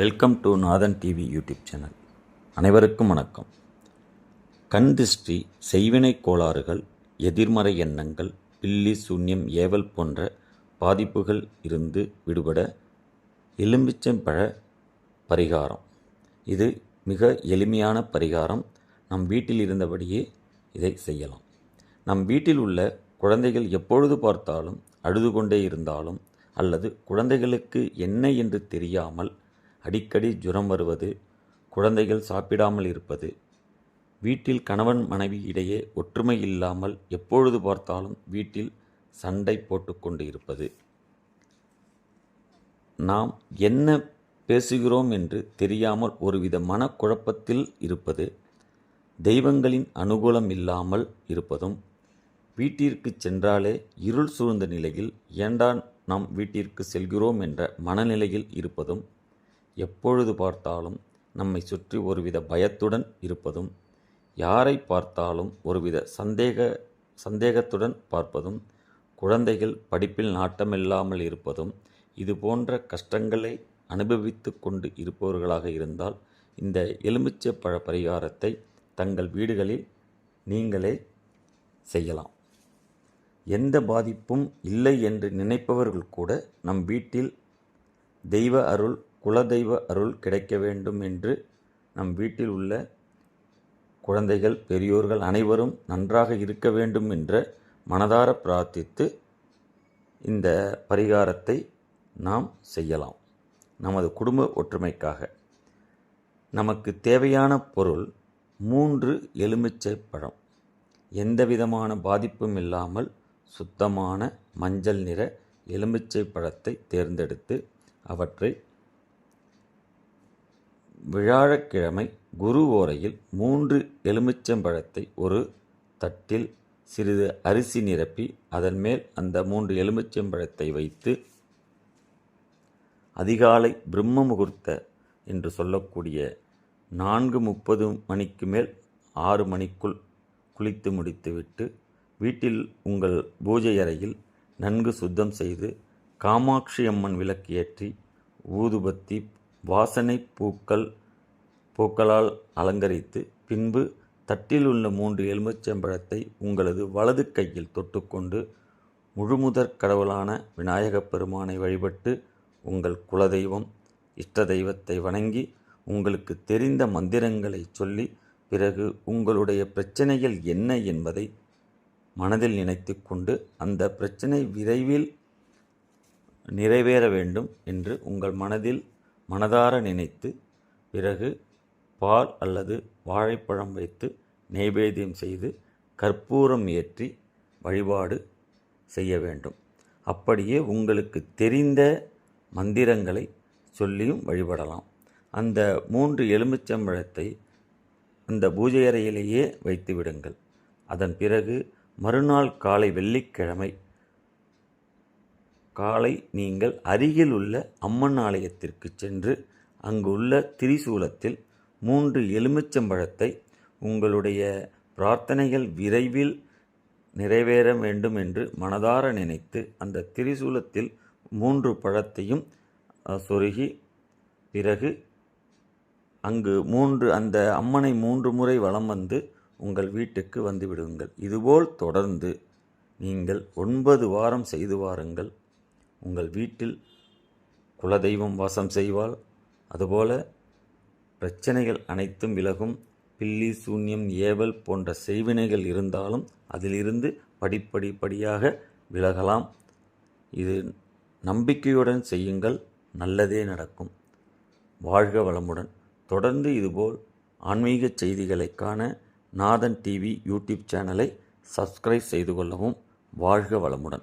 Welcome to Nathan TV YouTube channel. அனைவருக்கும் வணக்கம். கண் திருஷ்டி செய்வினை கோளாறுகள் எதிர்மறை எண்ணங்கள் பில்லி சூன்யம் ஏவல் போன்ற பாதிப்புகள் இருந்து விடுபட எலும்பிச்சம்பழ பரிகாரம். இது மிக எளிமையான பரிகாரம். நம் வீட்டில் இருந்தபடியே இதை செய்யலாம். நம் வீட்டில் உள்ள குழந்தைகள் எப்பொழுது பார்த்தாலும் அழுது கொண்டே இருந்தாலும் அல்லது குழந்தைகளுக்கு என்ன என்று தெரியாமல் அடிக்கடி ஜுரம் வருவது குழந்தைகள் சாப்பிடாமல் இருப்பது வீட்டில் கணவன் மனைவி இடையே ஒற்றுமை இல்லாமல் எப்பொழுது பார்த்தாலும் வீட்டில் சண்டை போட்டுக்கொண்டு இருப்பது. நாம் என்ன பேசுகிறோம் என்று தெரியாமல் ஒருவித மனக்குழப்பத்தில் இருப்பது தெய்வங்களின் அனுகூலம் இல்லாமல் இருப்பதும் வீட்டிற்கு சென்றாலே இருள் சூழ்ந்த நிலையில் ஏண்டா நாம் வீட்டிற்கு செல்கிறோம் என்ற மனநிலையில் இருப்பதும் எப்பொழுது பார்த்தாலும் நம்மை சுற்றி ஒருவித பயத்துடன் இருப்பதும் யாரை பார்த்தாலும் ஒருவித சந்தேக சந்தேகத்துடன் பார்ப்பதும் குழந்தைகள் படிப்பில் நாட்டமில்லாமல் இருப்பதும் இது போன்ற கஷ்டங்களை அனுபவித்து கொண்டு இருப்பவர்களாக இருந்தால் இந்த எலுமிச்சை பழ பரிகாரத்தை தங்கள் வீடுகளில் நீங்களே செய்யலாம். எந்த பாதிப்பும் இல்லை என்று நினைப்பவர்கள் கூட நம் வீட்டில் தெய்வ அருள் குலதெய்வ அருள் கிடைக்க வேண்டும் என்று நம் வீட்டில் உள்ள குழந்தைகள் பெரியோர்கள் அனைவரும் நன்றாக இருக்க வேண்டும் என்ற மனதார பிரார்த்தித்து இந்த பரிகாரத்தை நாம் செய்யலாம். நமது குடும்ப ஒற்றுமைக்காக. நமக்கு தேவையான பொருள் மூன்று எலுமிச்சை பழம். எந்த விதமான பாதிப்பும் இல்லாமல் சுத்தமான மஞ்சள் நிற எலுமிச்சை பழத்தை தேர்ந்தெடுத்து அவற்றை வியாழக்கிழமை குரு ஓரையில் மூன்று எலுமிச்சம்பழத்தை ஒரு தட்டில் சிறிது அரிசி நிரப்பி அதன் மேல் அந்த மூன்று எலுமிச்சம்பழத்தை வைத்து அதிகாலை பிரம்ம முகூர்த்த என்று சொல்லக்கூடிய நான்கு முப்பது மணிக்கு மேல் ஆறு மணிக்குள் குளித்து முடித்துவிட்டு வீட்டில் உங்கள் பூஜை அறையில் நன்கு சுத்தம் செய்து காமாட்சி அம்மன் விளக்கு ஏற்றி ஊதுபத்தி வாசனை பூக்கள் பூக்களால் அலங்கரித்து பின்பு தட்டில் உள்ள மூன்று எலுமிச்சம்பழத்தை உங்களது வலது கையில் தொட்டுக்கொண்டு முழுமுதற் கடவுளான விநாயகப் பெருமானை வழிபட்டு உங்கள் குலதெய்வம் இஷ்ட தெய்வத்தை வணங்கி உங்களுக்கு தெரிந்த மந்திரங்களை சொல்லி பிறகு உங்களுடைய பிரச்சனைகள் என்ன என்பதை மனதில் நினைத்து கொண்டு அந்த பிரச்சனை விரைவில் நிறைவேற வேண்டும் என்று உங்கள் மனதில் மனதார நினைத்து பிறகு பால் அல்லது வாழைப்பழம் வைத்து நெய்வேத்தியம் செய்து கற்பூரம் ஏற்றி வழிபாடு செய்ய வேண்டும். அப்படியே உங்களுக்கு தெரிந்த மந்திரங்களை சொல்லியும் வழிபடலாம். அந்த மூன்று எலுமிச்சம்பழத்தை அந்த பூஜை அறையிலேயே வைத்து விடுங்கள். அதன் பிறகு மறுநாள் காலை வெள்ளிக்கிழமை காலை நீங்கள் அருகில் உள்ள அம்மன் ஆலயத்திற்கு சென்று அங்குள்ள திரிசூலத்தில் மூன்று எலுமிச்சம்பழத்தை உங்களுடைய பிரார்த்தனைகள் விரைவில் நிறைவேற வேண்டும் என்று மனதார நினைத்து அந்த திரிசூலத்தில் மூன்று பழத்தையும் சொருகி பிறகு அங்கு மூன்று அந்த அம்மனை மூன்று முறை வலம் வந்து உங்கள் வீட்டுக்கு வந்துவிடுங்கள் இதுபோல் தொடர்ந்து நீங்கள் ஒன்பது வாரம் செய்து வாருங்கள். உங்கள் வீட்டில் குலதெய்வம் வாசம் செய்வாள். அதுபோல பிரச்சனைகள் அனைத்தும் விலகும். பில்லி சூன்யம் ஏவல் போன்ற செய்வினைகள் இருந்தாலும் அதிலிருந்து படிப்படிப்படியாக விலகலாம். இது நம்பிக்கையுடன் செய்யுங்கள். நல்லதே நடக்கும். வாழ்க வளமுடன். தொடர்ந்து இதுபோல் ஆன்மீக செய்திகளை காண நாதன் டிவி யூடியூப் சேனலை சப்ஸ்கிரைப் செய்து கொள்ளவும். வாழ்க வளமுடன்.